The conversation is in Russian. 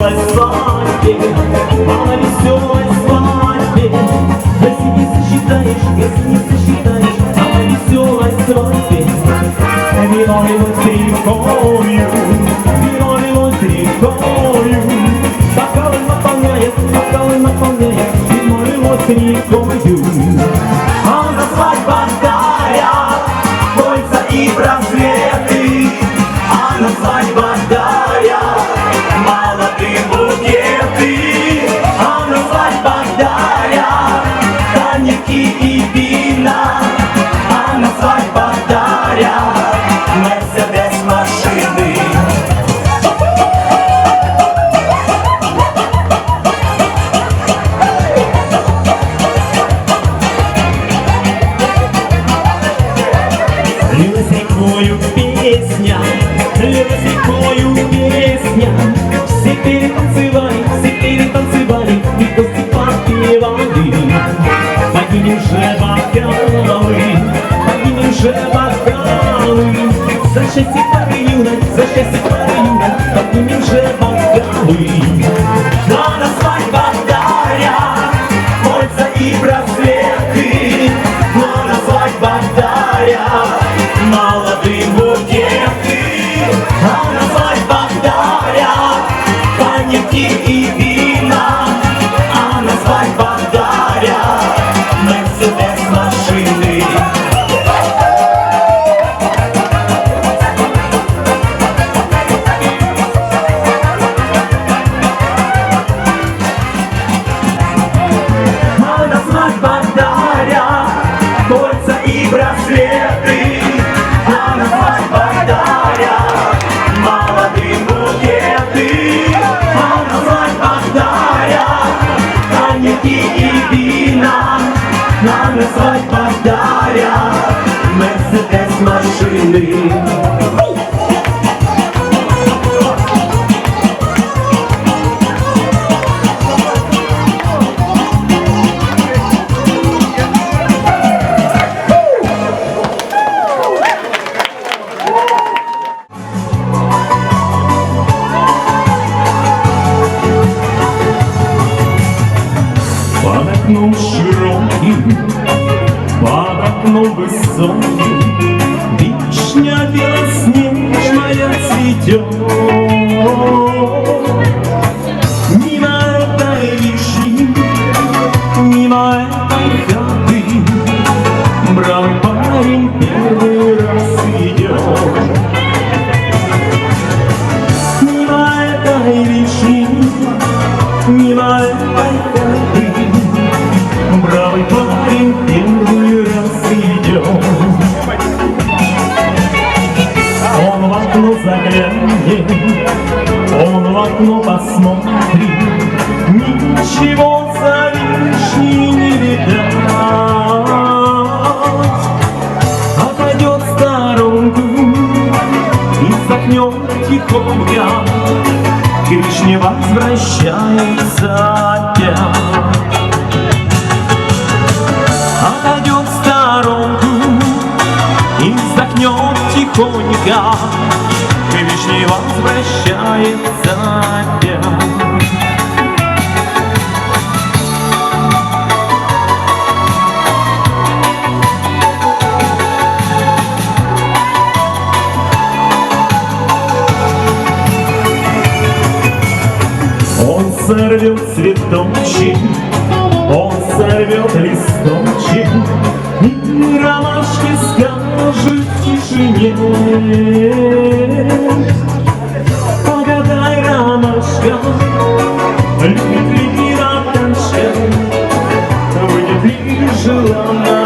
свадьбе, мало веселой свадьбе. Если не сосчитаешь, если не сосчитаешь, мало веселой свадьбе. Вино лилось рекою, вино лилось рекою. Бокалы наполняет, бокалы наполняет, вино лилось рекою. А на свадьба дарят кольца и браслеты, а на свадьба дарят і війна, а на свадьбах даря мерседес машини. Лілисенькою пісня, перетанцевали. Поднимем же бокалы. За счастье пары юной, за счастье пары юной, поднимем же бокалы. А на свадьбах дарят кольца и браслеты, а на свадьбах дарят молодым букеты, а на свадьбах дарят коньяки и вина, а на свадьбах дарят Мерседес машины. Под окном широким, под окном высоким Вишня белоснежная цветет. Ничего за вишней не видать Отойдет в и сохнет тихонько К вишне возвращается опять. Отойдет в и вздохнет тихонько. К вишне возвращается сорвет цветочек, он сорвет листочек, И ромашки скажут в тишине. Погадай, ромашка, любит ли ратаншка, Будет ли желанная